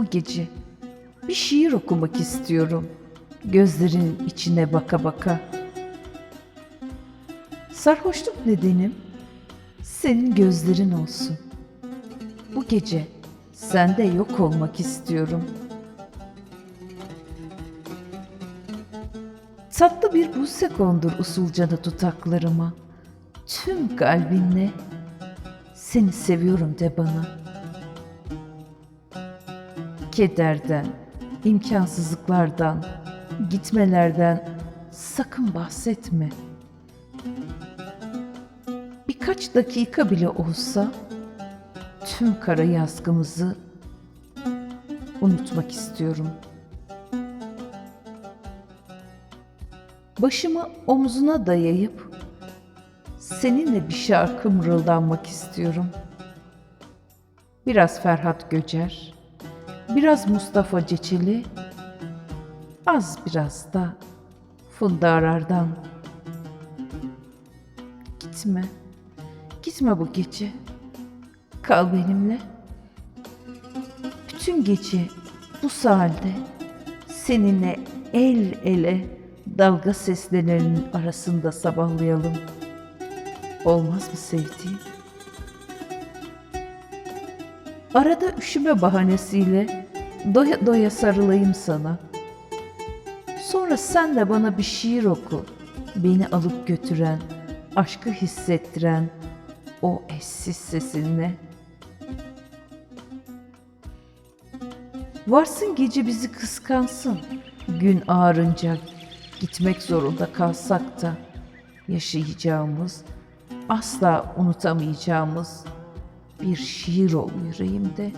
Bu gece bir şiir okumak istiyorum. Gözlerin içine baka baka. Sarhoşluk nedenim senin gözlerin olsun. Bu gece sende yok olmak istiyorum. Tatlı bir buse kondur usulcana dudaklarıma. Tüm kalbinle seni seviyorum de bana. Kederden, imkansızlıklardan, gitmelerden sakın bahsetme. Birkaç dakika bile olsa tüm kara yazgımızı unutmak istiyorum. Başımı omzuna dayayıp seninle bir şarkı mırıldanmak istiyorum. Biraz Ferhat Göcer, biraz Mustafa Ceçeli, az biraz da Funda Arar'dan. Gitme, gitme bu gece. Kal benimle. Bütün gece bu sahilde seninle el ele dalga seslerinin arasında sabahlayalım. Olmaz mı sevdiğim? Arada üşüme bahanesiyle doya doya sarılayım sana. Sonra sen de bana bir şiir oku. Beni alıp götüren, aşkı hissettiren o eşsiz sesinle. Varsın gece bizi kıskansın. Gün ağarınca gitmek zorunda kalsak da yaşayacağımız, asla unutamayacağımız bir şiir ol yüreğimde.